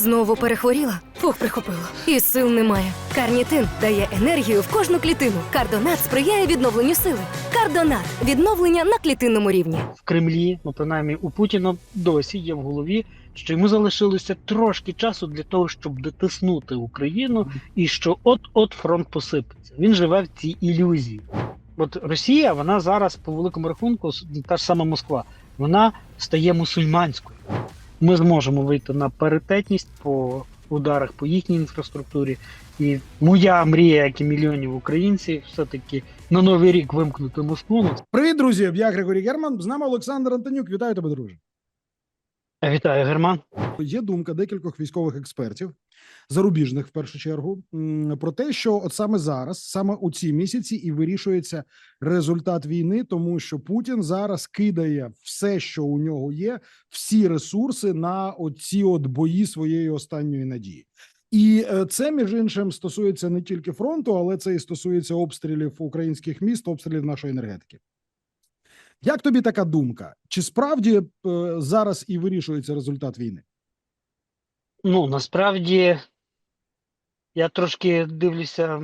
Знову перехворіла? Фух, прихопило. І сил немає. Карнітин дає енергію в кожну клітину. Кардонат сприяє відновленню сили. Кардонат відновлення на клітинному рівні. в Кремлі, ну принаймні у Путіна досі є в голові, що йому залишилося трошки часу для того, щоб дотиснути Україну, і що от-от фронт посипеться. Він живе в цій ілюзії. От Росія, вона зараз, по великому рахунку, та ж сама Москва, вона стає мусульманською. Ми зможемо вийти на паритетність по ударах по їхній інфраструктурі. І моя мрія, як і мільйонів українців, все-таки на новий рік вимкнути Москву. Привіт, друзі! Я Григорій Герман. З нами Олександр Антонюк. Вітаю тебе, друже. Вітаю, Герман. Є думка декількох військових експертів, зарубіжних в першу чергу, про те, що от саме зараз, саме у ці місяці, і вирішується результат війни, тому що Путін зараз кидає все, що у нього є, всі ресурси на оці от бої своєї останньої надії. І е, це між іншим стосується не тільки фронту, але це і стосується обстрілів українських міст, обстрілів нашої енергетики. Як тобі така думка? Чи справді е, зараз і вирішується результат війни? Ну, насправді, я трошки дивлюся,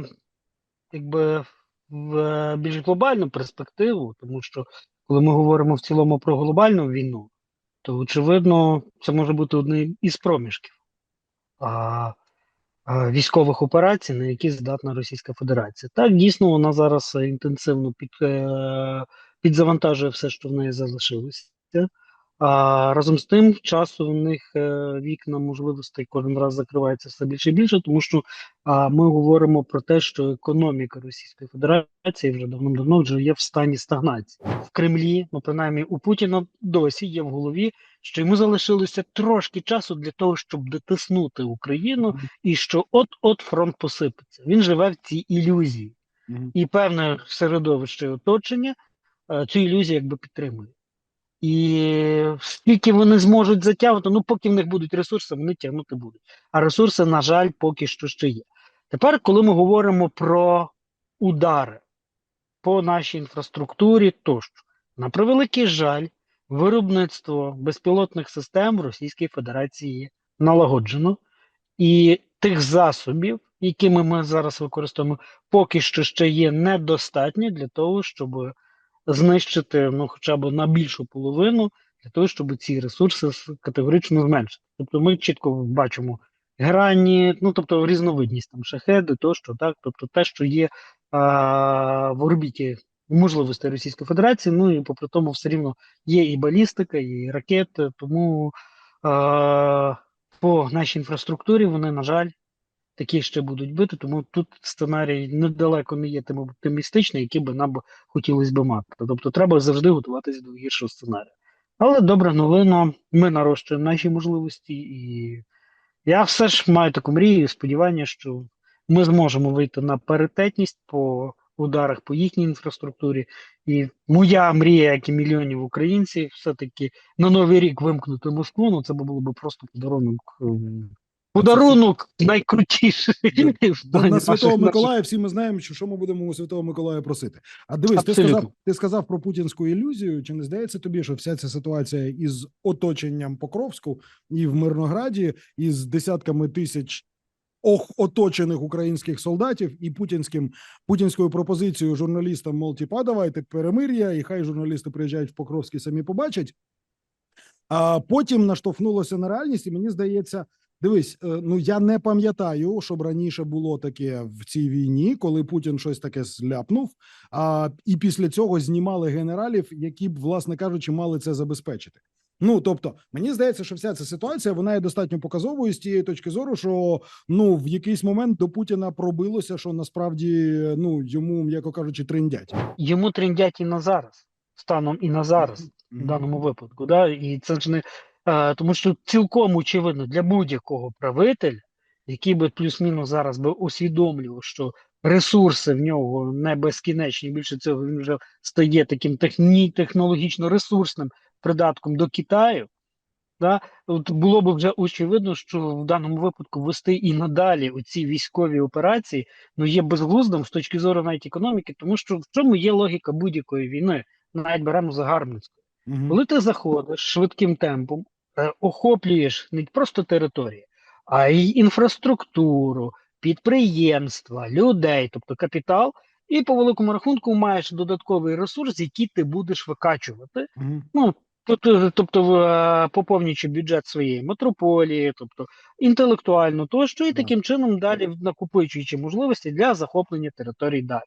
якби в е, більш глобальну перспективу, тому що коли ми говоримо в цілому про глобальну війну, то очевидно, це може бути одним із проміжків а, а, військових операцій, на які здатна Російська Федерація. Так, дійсно, вона зараз е, інтенсивно під, е, підзавантажує все, що в неї залишилося. А разом з тим, часу в них е, вікна можливостей кожен раз закривається все більше і більше, тому що а, ми говоримо про те, що економіка Російської Федерації вже давно-давно вже є в стані стагнації в Кремлі. Ну принаймні у Путіна досі є в голові, що йому залишилося трошки часу для того, щоб дотиснути Україну, і що от-от фронт посипеться. Він живе в цій ілюзії, і певне середовище оточення е, цю ілюзію якби підтримує. І скільки вони зможуть затягнути, ну поки в них будуть ресурси, вони тягнути будуть. А ресурси, на жаль, поки що ще є. Тепер, коли ми говоримо про удари по нашій інфраструктурі, тощо, на превеликий жаль, виробництво безпілотних систем в Російській Федерації налагоджено, і тих засобів, якими ми зараз використовуємо, поки що ще є недостатньо для того, щоб знищити ну, хоча б на більшу половину для того, щоб ці ресурси категорично зменшити. Тобто ми чітко бачимо грані, ну тобто різновидність там шахеди, тощо, так, тобто те, що є а, в орбіті можливостей Російської Федерації, ну і попри тому все рівно є і балістика, і ракети, тому а, по нашій інфраструктурі вони, на жаль, такі ще будуть бити, тому тут сценарій недалеко не є тим оптимістичний, який би нам хотілося би мати. Тобто треба завжди готуватися до гіршого сценарію. Але добра новина, ми нарощуємо наші можливості, і я все ж маю таку мрію і сподівання, що ми зможемо вийти на паритетність по ударах по їхній інфраструктурі. І моя мрія, як і мільйонів українців, все-таки на новий рік вимкнути Москву. Ну це було б просто подарунок. Подарунок найкрутіший. На Святого Миколая всі ми знаємо, що, що ми будемо у Святого Миколая просити. А дивись, ти сказав, ти сказав про путінську ілюзію. Чи не здається тобі, що вся ця ситуація із оточенням Покровську і в Мирнограді, із десятками тисяч ох, оточених українських солдатів і путінським путінською пропозицією журналістам, мол, тіпа, давайте перемир'я, і хай журналісти приїжджають в Покровський, самі побачать. А потім наштовхнулося на реальність, і мені здається, Дивись, е, ну я не пам'ятаю, щоб раніше було таке в цій війні, коли Путін щось таке зляпнув. А і після цього знімали генералів, які б, власне кажучи, мали це забезпечити. Ну тобто, мені здається, що вся ця ситуація вона є достатньо показовою з тієї точки зору, що ну в якийсь момент до Путіна пробилося, що насправді ну йому, м'яко кажучи, триндять. Йому трендять і на зараз, станом і на зараз. в даному випадку. Да? І це ж не тому, що цілком очевидно для будь-якого правителя, який би плюс-мінус зараз би усвідомлював, що ресурси в нього не безкінечні, більше цього він вже стає таким техні, технологічно ресурсним придатком до Китаю. Да? От було б вже очевидно, що в даному випадку вести і надалі оці військові операції ну є безглуздим з точки зору навіть економіки, тому що в чому є логіка будь-якої війни, навіть беремо загарбницьку. Мгм. Коли ти заходиш швидким темпом, е, охоплюєш не просто території, а й інфраструктуру, підприємства, людей, тобто капітал. І по великому рахунку маєш додатковий ресурс, який ти будеш викачувати. Мгм. Ну, тобто, тобто е, поповнюючи бюджет своєї метрополії, тобто інтелектуально тощо, і таким чином далі накопичуючи можливості для захоплення територій далі.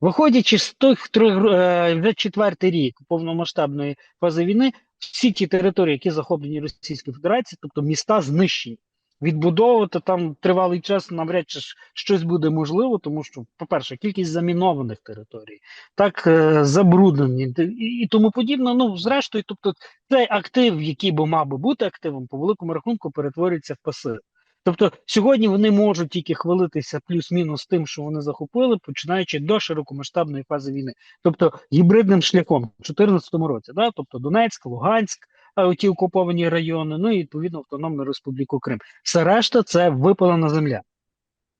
Виходячи з тих е, вже четвертий рік повномасштабної фази війни, всі ті території, які захоплені Російською Федерацією, тобто міста знищені. Відбудовувати там тривалий час навряд чи щось буде можливо, тому що, по-перше, кількість замінованих територій, так е, забруднені і тому подібне. Ну, зрештою, тобто, цей актив, який би мав би бути активом, по великому рахунку перетворюється в пасив. Тобто сьогодні вони можуть тільки хвалитися плюс-мінус тим, що вони захопили, починаючи до широкомасштабної фази війни, тобто гібридним шляхом в 2014 році, да? тобто Донецьк, Луганськ, а ті окуповані райони, ну і відповідно Автономну Республіку Крим. Все решта це випалена земля.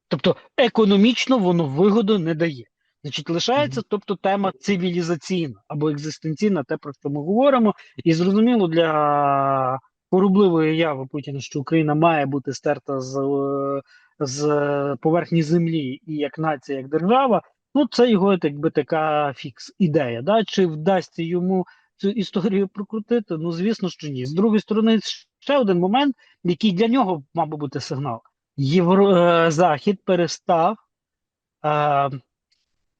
Тобто економічно воно вигоду не дає. Значить, лишається, тобто, тема цивілізаційна або екзистенційна, те, про що ми говоримо, і зрозуміло для порубливої яви Путіна, що Україна має бути стерта з, е, з поверхні землі і як нація, як держава. Ну, це його якби така фікс ідея. Да? Чи вдасться йому цю історію прокрутити? Ну, звісно, що ні. З другої сторони, ще один момент, який для нього мав би бути сигнал. Євро... е, Захід перестав е,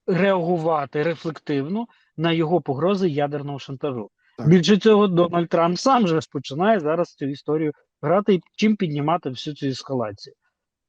реагувати рефлективно на його погрози ядерного шантажу. Більше цього, Дональд Трамп сам же починає зараз цю історію грати і чим піднімати всю цю ескалацію.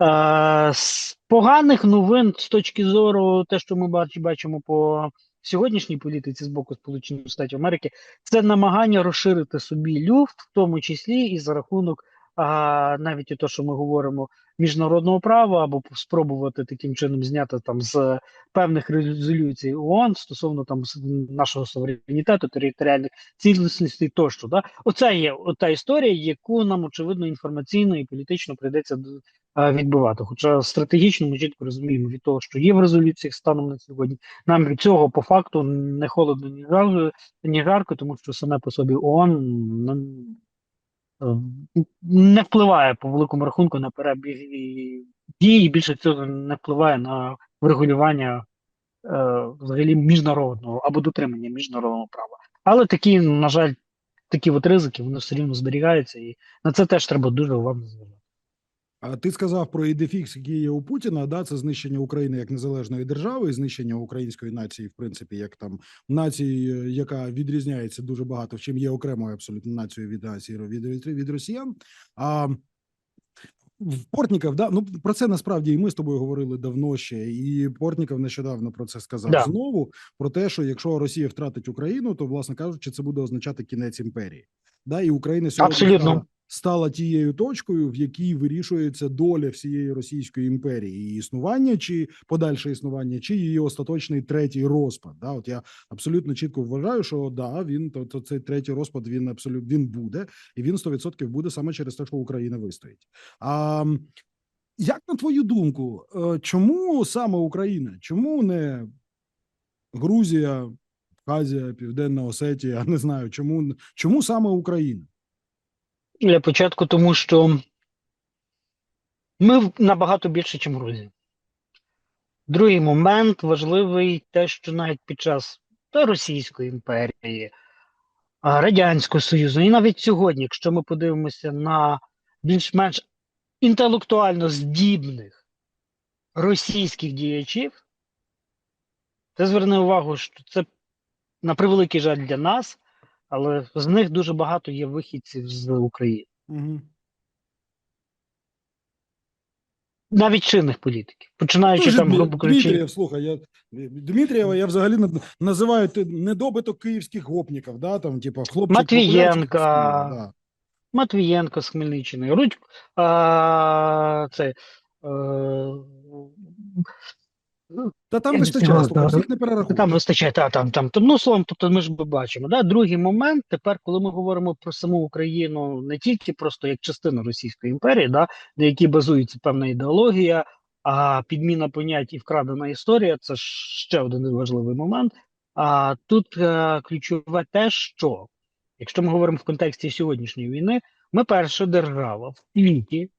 Е, з поганих новин з точки зору, те, що ми бач, бачимо по сьогоднішній політиці з боку Сполучених Штатів Америки, це намагання розширити собі люфт, в тому числі і за рахунок а, навіть і те, що ми говоримо міжнародного права, або спробувати таким чином зняти там з певних резолюцій ООН стосовно там нашого суверенітету, територіальних цілісностей тощо. Да? Оце є та історія, яку нам очевидно інформаційно і політично прийдеться д- відбивати. Хоча стратегічно ми чітко розуміємо від того, що є в резолюціях станом на сьогодні, нам від цього по факту не холодно, ні жарко, ні жарко, тому що саме по собі ООН ну, е, не впливає по великому рахунку на перебіг дії, і більше цього не впливає на врегулювання е, взагалі міжнародного або дотримання міжнародного права. Але такі, на жаль, такі от ризики вони все рівно зберігаються, і на це теж треба дуже уважно зважати. А ти сказав про ідефікс, який є у Путіна. Да, це знищення України як незалежної держави, і знищення української нації, в принципі, як там нації, яка відрізняється дуже багато, в чим є окремою абсолютно нацією від нації від, від, від росіян. А в Портніков, да, ну про це насправді і ми з тобою говорили давно ще, і Портніков нещодавно про це сказав Да. знову. Про те, що якщо Росія втратить Україну, то власне кажучи, це буде означати кінець імперії. Да, і Україна сьогодні Абсолютно. Стала, тією точкою, в якій вирішується доля всієї Російської імперії, її існування чи подальше існування, чи її остаточний третій розпад. Да, от я абсолютно чітко вважаю, що да, він то, то цей третій розпад він абсолютно він буде, і він 100% буде саме через те, що Україна вистоїть. А як на твою думку, е, чому саме Україна? Чому не Грузія, Абхазія, Південна Осетія? Не знаю, чому, чому саме Україна? Для початку, тому що ми набагато більше, ніж Грузія. Другий момент важливий те, що навіть під час Російської імперії, Радянського Союзу, і навіть сьогодні, якщо ми подивимося на більш-менш інтелектуально здібних російських діячів, ти зверни увагу, що це на превеликий жаль для нас, але з них дуже багато є вихідців з України. Угу. навіть чинних політиків, починаючи Дуже там, грубо кажучи, Дмитрієв, слухай, я Дмитрієва я взагалі називаю недобиток київських гопників, да, там, типа, хлопчик Матвієнка. да. Матвієнко з Хмельниччини, Рудь, а, це, е, Та там Я вистачає, слухай, всіх не перерахуєш. там вистачає, та, там, там, там, ну, словом, тобто ми ж бачимо. Да? Другий момент, тепер, коли ми говоримо про саму Україну не тільки просто як частину Російської імперії, да, на якій базується певна ідеологія, а підміна понять і вкрадена історія це ще один важливий момент. А тут е, ключове те, що якщо ми говоримо в контексті сьогоднішньої війни, ми перша держава в світі,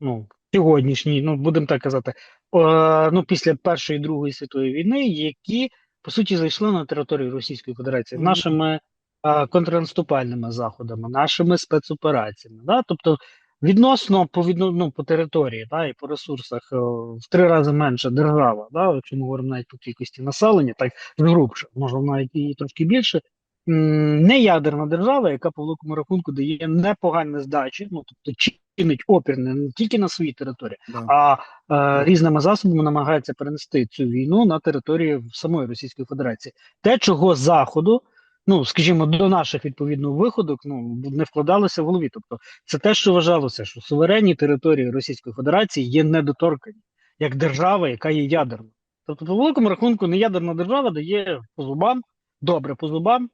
ну, сьогоднішній, ну будемо так казати, е, ну після Першої і Другої світової війни, які по суті зайшли на територію Російської Федерації Мгм. нашими е, контрнаступальними заходами, нашими спецопераціями. Да? Тобто відносно по відно, ну, по території, да, і по ресурсах е, в три рази менша держава, да, якщо ми говоримо навіть по кількості населення, так грубше, може навіть і трошки більше. Не ядерна держава, яка по великому рахунку дає непогані здачі, ну тобто чинить опір не тільки на своїй території, Да. а е, різними засобами намагається перенести цю війну на територію самої Російської Федерації. Те, чого заходу, ну скажімо, до наших відповідно виходок, ну не вкладалося в голові. Тобто, це те, що вважалося, що суверенні території Російської Федерації є недоторкані як держава, яка є ядерною. Тобто, по великому рахунку, неядерна держава дає по зубам, добре по зубам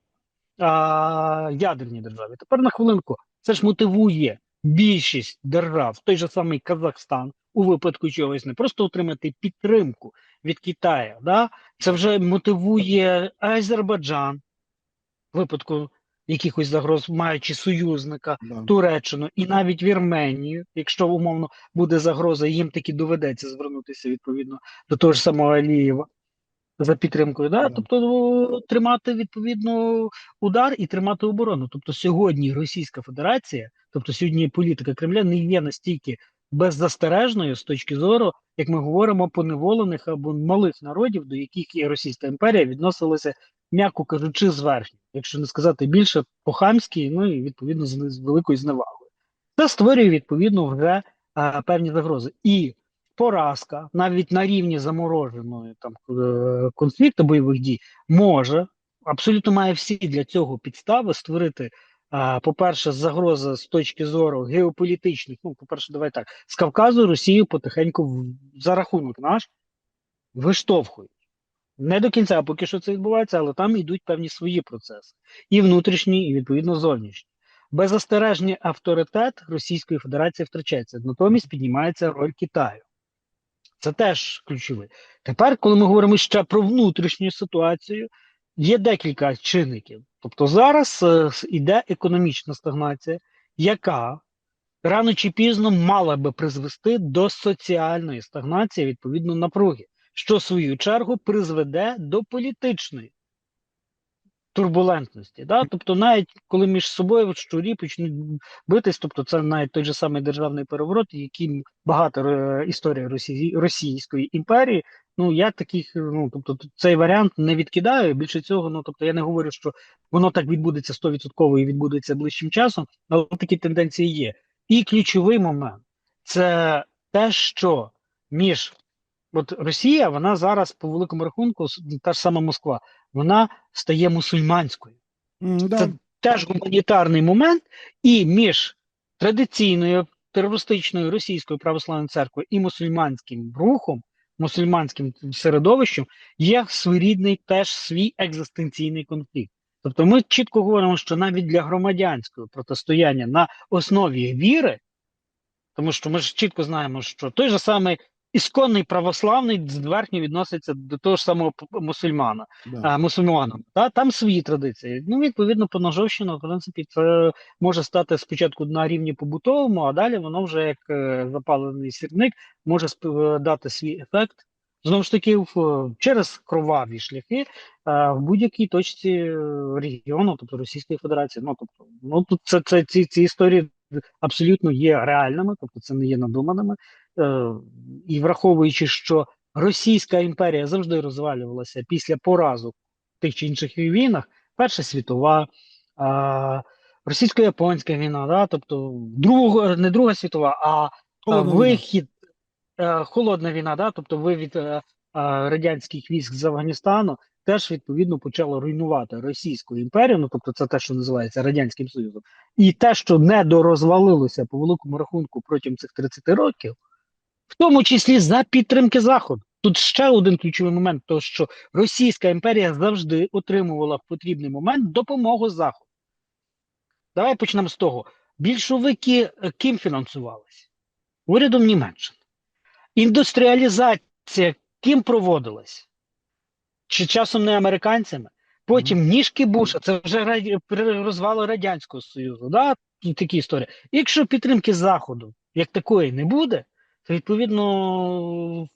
а, ядерній державі. Тепер на хвилинку, це ж мотивує більшість держав, той же самий Казахстан, у випадку чогось не просто отримати підтримку від Китаю. Да? Це вже мотивує Азербайджан в випадку якихось загроз, маючи союзника, Да. Туреччину і навіть Вірменію, якщо умовно буде загроза, їм таки доведеться звернутися відповідно до того ж самого Алієва за підтримкою. Да? Тобто тримати відповідно удар і тримати оборону. Тобто сьогодні Російська Федерація, тобто сьогодні політика Кремля не є настільки беззастережною з точки зору, як ми говоримо, поневолених або малих народів, до яких і Російська імперія відносилася, м'яко кажучи, зверхньо, якщо не сказати більше, по-хамськи, ну і відповідно з великою зневагою. Це створює відповідно вже а, певні загрози. І поразка, навіть на рівні замороженої там е, конфлікту бойових дій, може абсолютно має всі для цього підстави створити. По-перше, загроза з точки зору геополітичних. Ну, по-перше, давай так з Кавказу Росію потихеньку за рахунок наш виштовхують. Не до кінця поки що це відбувається, але там йдуть певні свої процеси, і внутрішні, і відповідно зовнішні. Беззастережний авторитет Російської Федерації втрачається, натомість піднімається роль Китаю. Це теж ключове. Тепер, коли ми говоримо ще про внутрішню ситуацію, є декілька чинників. Тобто зараз йде іде економічна стагнація, яка рано чи пізно мала би призвести до соціальної стагнації, відповідно напруги, що в свою чергу призведе до політичної турбулентності. Да? Тобто, навіть коли між собою щурі почнуть битись, тобто це навіть той же самий державний переворот, яким багато е, історія Росії, Російської імперії. Ну я таких, ну тобто цей варіант не відкидаю. Більше цього, ну тобто я не говорю, що воно так відбудеться 100% і відбудеться ближчим часом, але такі тенденції є. І ключовий момент це те, що між от Росія, вона зараз по великому рахунку, та ж сама Москва, вона стає мусульманською. М, да. Це теж гуманітарний момент, і між традиційною терористичною російською православною церквою і мусульманським рухом, мусульманським середовищем є своєрідний теж свій екзистенційний конфлікт. Тобто ми чітко говоримо, що навіть для громадянського протистояння на основі віри, тому що ми ж чітко знаємо, що той же самий ісконний православний зверхньо відноситься до того ж самого мусульмана да. а, мусульманам. Та там свої традиції. Ну, відповідно, по Ножовщину, в принципі, це може стати спочатку на рівні побутовому, а далі воно вже як е, запалений сірник може е, дати свій ефект. Знову ж таки, в, через кроваві шляхи е, в будь-якій точці регіону, тобто Російської Федерації. Ну тобто, ну тут це, це ці, ці історії абсолютно є реальними, тобто це не є надуманими. Е, і враховуючи, що Російська імперія завжди розвалювалася після поразок в тих чи інших війнах, Перша світова, російсько-японська війна, да, тобто друга, не Друга світова, а, Холодна вихід, е, холодна війна, да, тобто вивід е, радянських військ з Афганістану, теж відповідно почало руйнувати Російську імперію, ну тобто це те, що називається Радянським Союзом, і те, що не дорозвалилося по великому рахунку протягом цих 30 років, в тому числі за підтримки Заходу. Тут ще один ключовий момент, то що Російська імперія завжди отримувала в потрібний момент допомогу Заходу. Давай почнемо з того. Більшовики е, ким фінансувалися? Урядом Німеччини. Індустріалізація ким проводилась? Чи часом не американцями? Потім ніжки Буша, це вже розвалу Радянського Союзу, да? такі історії. Якщо підтримки Заходу як такої не буде, то відповідно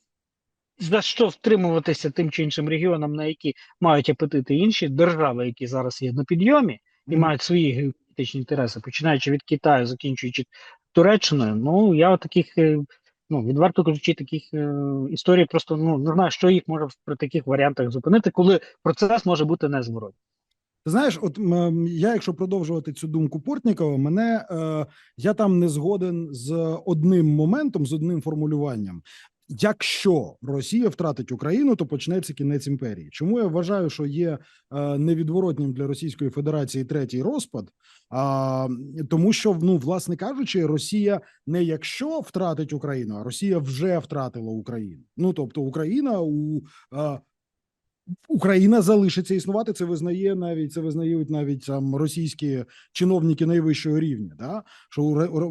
за що втримуватися тим чи іншим регіонам, на які мають апетити інші держави, які зараз є на підйомі і мають свої геополітичні інтереси, починаючи від Китаю, закінчуючи Туреччиною. Ну я таких, е, ну відверто кажучи, таких е, історій просто ну не знаю, що їх може при таких варіантах зупинити, коли процес може бути незворотній. Ти знаєш, от я, якщо продовжувати цю думку Портнікова, мене е, я там не згоден з одним моментом, з одним формулюванням. Якщо Росія втратить Україну, то почнеться кінець імперії. Чому я вважаю, що є е, невідворотнім для Російської Федерації третій розпад? А, тому що, ну, власне кажучи, Росія не якщо втратить Україну, а Росія вже втратила Україну. Ну тобто Україна у е, Україна залишиться існувати. Це визнає навіть це визнають навіть там російські чиновники найвищого рівня. Да? Що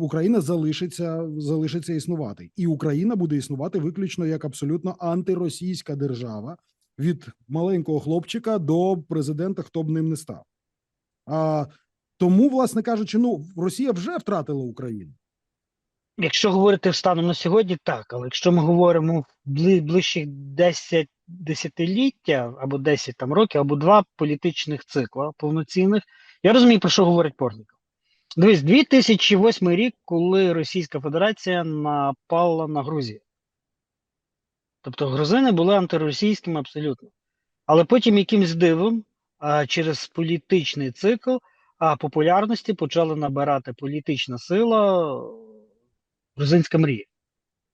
Україна залишиться залишиться існувати, і Україна буде існувати виключно як абсолютно антиросійська держава від маленького хлопчика до президента, хто б ним не став. А тому, власне кажучи, ну Росія вже втратила Україну. Якщо говорити станом на сьогодні, так, але якщо ми говоримо бли, ближчих 10 десятиліття або 10 там років, або два політичних цикла повноцінних, я розумію, про що говорить Портніков. Дивись, 2008 рік, коли Російська Федерація напала на Грузію. Тобто грузини були антиросійськими абсолютно. Але потім якимсь дивом, через політичний цикл популярності почала набирати політична сила грузинська мрія,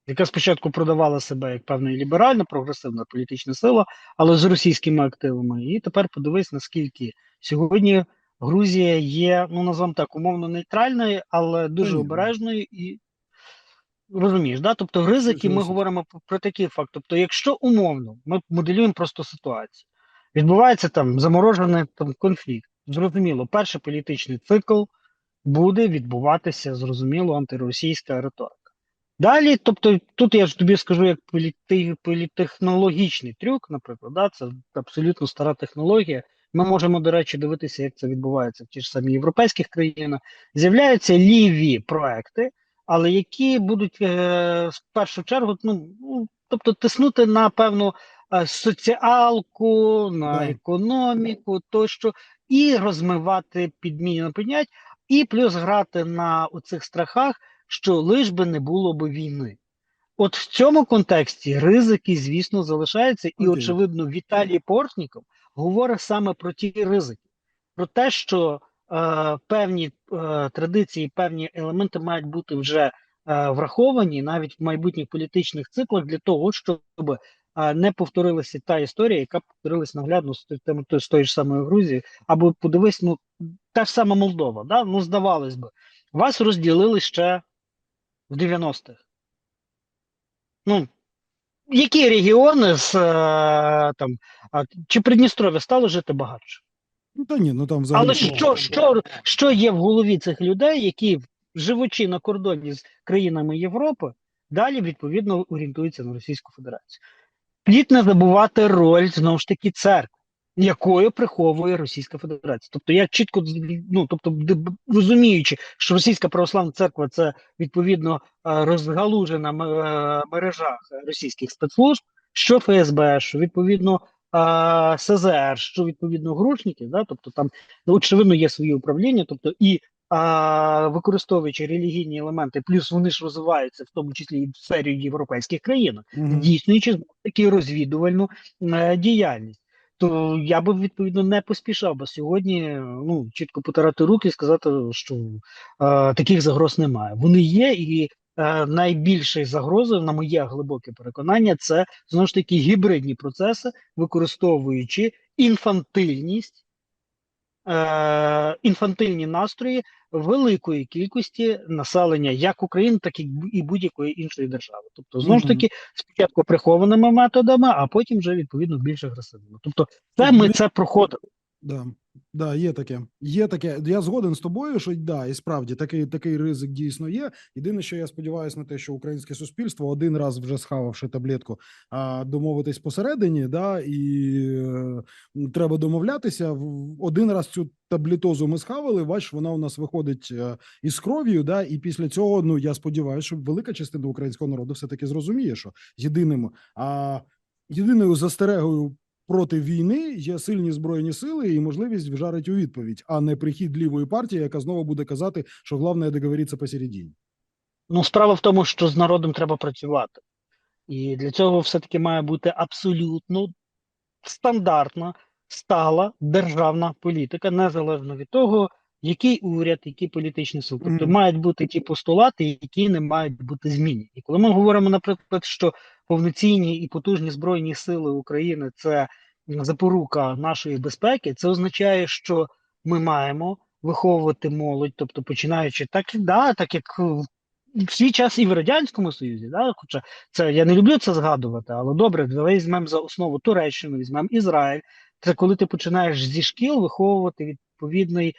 яка спочатку продавала себе як певна ліберальна, прогресивна політична сила, але з російськими активами. І тепер подивись, наскільки сьогодні Грузія є, ну назвемо так, умовно нейтральною, але дуже обережною і. Розумієш, да? Тобто ризики, ми говоримо про, про такий факт. Тобто, якщо умовно, ми моделюємо просто ситуацію, відбувається там заморожений там конфлікт. Зрозуміло, перший політичний цикл буде відбуватися, зрозуміло, антиросійська риторика. Далі, тобто, тут я ж тобі скажу як політехнологічний трюк, наприклад, да, це абсолютно стара технологія. Ми можемо, до речі, дивитися, як це відбувається в ті ж самі європейських країнах. З'являються ліві проекти, але які будуть е, в першу чергу, ну, ну тобто, тиснути на певну е, соціалку, на економіку, тощо, і розмивати підміну понять, і плюс грати на оцих страхах, що лиш би не було би війни. От в цьому контексті ризики, звісно, залишаються, і очевидно, Віталій Портніков говорить саме про ті ризики, про те, що е, певні е, традиції, певні елементи мають бути вже е, враховані навіть в майбутніх політичних циклах для того, щоб не повторилася та історія, яка повторилась наглядно з з, з тої ж самої Грузії, або подивись, ну та ж сама Молдова, да? ну здавалось би, вас розділили ще в 90-х. Ну, які регіони з е, там, чи Придністров'я стало жити багатше? Ну та ні, ну там взагалі Але що, що, що є в голові цих людей, які живучи на кордоні з країнами Європи, далі відповідно орієнтуються на Російську Федерацію? Плід не забувати роль знову ж таки церкви, якою приховує Російська Федерація. Тобто я чітко ну, тобто, розуміючи, що Російська православна церква це відповідно е, розгалужена е, мережа російських спецслужб, що ФСБ, що відповідно е, СЗР, що відповідно грушники, да, тобто там ну, очевидно є свої управління, тобто і а, використовуючи релігійні елементи, плюс вони ж розвиваються, в тому числі і в сфері європейських країн, Мгм. здійснюючи таки розвідувальну е, діяльність. То я би відповідно не поспішав, бо сьогодні ну чітко потирати руки і сказати, що е, таких загроз немає. Вони є, і е, найбільшою загрозою, на моє глибоке переконання, це знову ж таки гібридні процеси, використовуючи інфантильність, е, інфантильні настрої великої кількості населення як України, так і будь-якої іншої держави. Тобто, знову ж таки, спочатку прихованими методами, а потім вже відповідно більш агресивними. Тобто, це ми це проходили. Да. Да, є таке. Є таке. Я згоден з тобою, що да, і справді такий такий ризик дійсно є. Єдине, що я сподіваюся на те, що українське суспільство один раз вже схававши таблетку, а домовитись посередині, да, і е, треба домовлятися. Один раз цю таблетозу ми схавали. Бач, вона у нас виходить е, із кров'ю. Да, і після цього, ну я сподіваюся, що велика частина українського народу все таки зрозуміє, що єдиним а єдиною застерегою проти війни є сильні збройні сили і можливість вжарити у відповідь, а не прихід лівої партії, яка знову буде казати, що головне договоритися посередині. Ну, справа в тому, що з народом треба працювати. І для цього все-таки має бути абсолютно стандартна, стала державна політика, незалежно від того, який уряд, які політичні сили. Тобто мають бути ті постулати, які не мають бути змінені. І коли ми говоримо, наприклад, що повноцінні і потужні збройні сили України це запорука нашої безпеки, це означає, що ми маємо виховувати молодь, тобто починаючи так, да, так як в свій час і в Радянському Союзі, да, хоча це я не люблю це згадувати, але добре, візьмемо за основу Туреччину, візьмемо Ізраїль. Це коли ти починаєш зі шкіл виховувати відповідний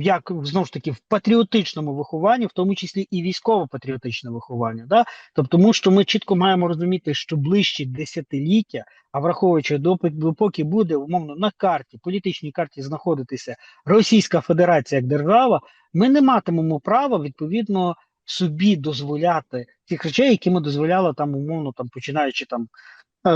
як знову ж таки в патріотичному вихованні, в тому числі і військово-патріотичне виховання. Да? Тобто, тому що ми чітко маємо розуміти, що ближчі десятиліття, а враховуючи допоки буде умовно на карті, політичній карті знаходитися Російська Федерація як держава, ми не матимемо права відповідно собі дозволяти тих речей, які ми дозволяли там умовно, там починаючи там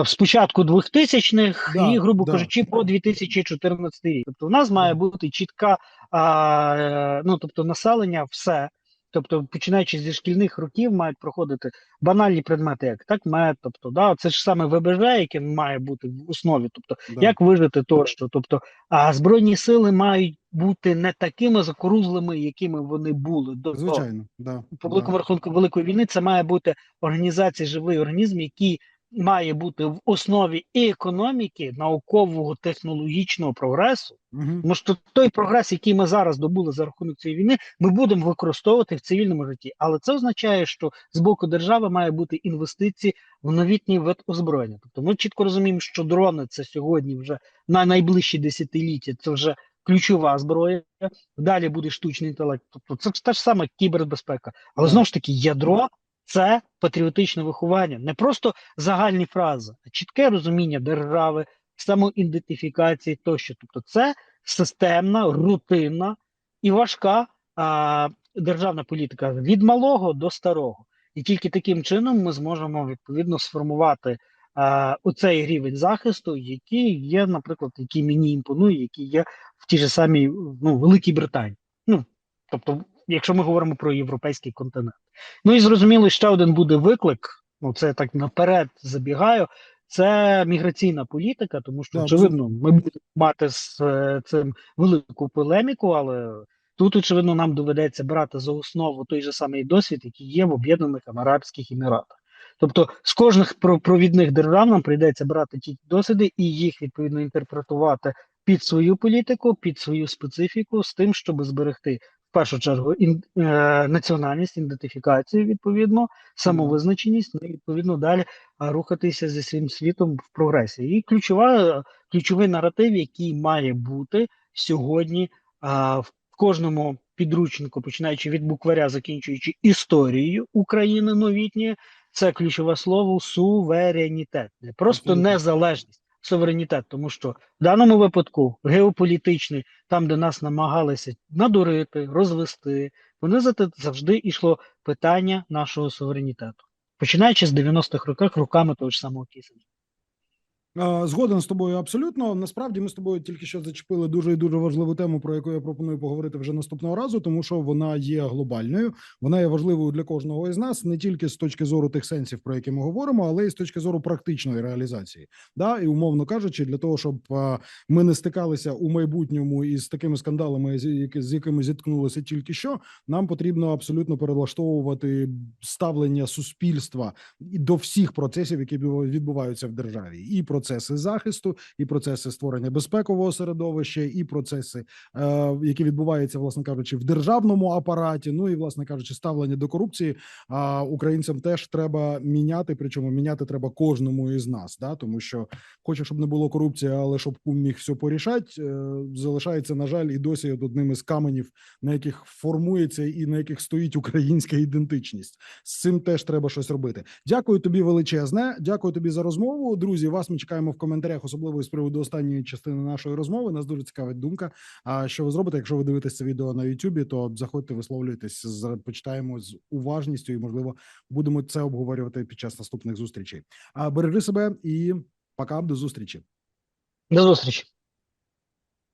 з початку 2000-х Да, і, грубо да. кажучи, по 2014 рік. Тобто, у нас має бути чітка, а, е, ну тобто, населення, все. Тобто, починаючи зі шкільних років, мають проходити банальні предмети, як так, мед, тобто, да, це ж саме ВБЖ, яке має бути в основі. Тобто, Да. як вижити тощо. Тобто, а збройні сили мають бути не такими закорузлими, якими вони були до того Звичайно, да. по да. рахунку великої війни це має бути організація живий організм, який має бути в основі і економіки, наукового технологічного прогресу. Мгм. Тому що той прогрес, який ми зараз добули за рахунок цієї війни, ми будемо використовувати в цивільному житті. Але це означає, що з боку держави має бути інвестиції в новітній вид озброєння. Тобто ми чітко розуміємо, що дрони це сьогодні вже на найближчі десятиліття. Це вже ключова зброя. Далі буде штучний інтелект. Тобто це та ж сама кібербезпека. Але знову ж таки, ядро це патріотичне виховання, не просто загальні фрази, а чітке розуміння держави, самоідентифікації тощо. Тобто, це системна, рутинна і важка а, державна політика від малого до старого. І тільки таким чином ми зможемо відповідно сформувати а, оцей рівень захисту, який є, наприклад, який мені імпонує, який є в тій же самій ну, Великій Британії. Ну, тобто, якщо ми говоримо про європейський континент. Ну і зрозуміло, ще один буде виклик. Ну, це я так наперед забігаю. Це міграційна політика, тому що очевидно, ми будемо мати з е, цим велику полеміку, але тут, очевидно, нам доведеться брати за основу той же самий досвід, який є в Об'єднаних Арабських Еміратах. Тобто з кожних про- провідних держав нам прийдеться брати ті досвіди і їх відповідно інтерпретувати під свою політику, під свою специфіку, з тим, щоб зберегти в першу чергу ін, е, національність, ідентифікацію, відповідно, самовизначеність, ну і відповідно далі рухатися зі своїм світом в прогресі. І ключова, ключовий наратив, який має бути сьогодні а, в кожному підручнику, починаючи від букваря, закінчуючи історією України новітньої, це ключове слово суверенітет, не просто незалежність. Суверенітет, тому що в даному випадку геополітичний, там, де нас намагалися надурити, розвести, вони те завжди йшло питання нашого суверенітету, починаючи з 90-х років руками того ж самого Кісінджера. А, Згоден з тобою абсолютно. Насправді ми з тобою тільки що зачепили дуже і дуже важливу тему, про яку я пропоную поговорити вже наступного разу, тому що вона є глобальною. Вона є важливою для кожного із нас, не тільки з точки зору тих сенсів, про які ми говоримо, але й з точки зору практичної реалізації. Да, і умовно кажучи, для того, щоб ми не стикалися у майбутньому із такими скандалами, з якими зіткнулися тільки що, нам потрібно абсолютно перелаштовувати ставлення суспільства до всіх процесів, які відбуваються в державі, і про процеси захисту, і процеси створення безпекового середовища, і процеси, е, які відбуваються, власне кажучи, в державному апараті. Ну і власне кажучи, ставлення до корупції. Українцям теж треба міняти. Причому міняти треба кожному із нас, да тому що хоче, щоб не було корупції, але щоб кум міг все порішати, е, залишається на жаль і досі одним із каменів, на яких формується і на яких стоїть українська ідентичність. З цим теж треба щось робити. Дякую тобі величезне. Дякую тобі за розмову. Друзі, вас ми в коментарях, особливо з приводу останньої частини нашої розмови. Нас дуже цікавить думка. А що ви зробите? Якщо ви дивитесь це відео на Ютубі, то заходьте, висловлюйтесь, почитаємо з уважністю, і можливо будемо це обговорювати під час наступних зустрічей. А бережи себе і пока до зустрічі. До зустрічі.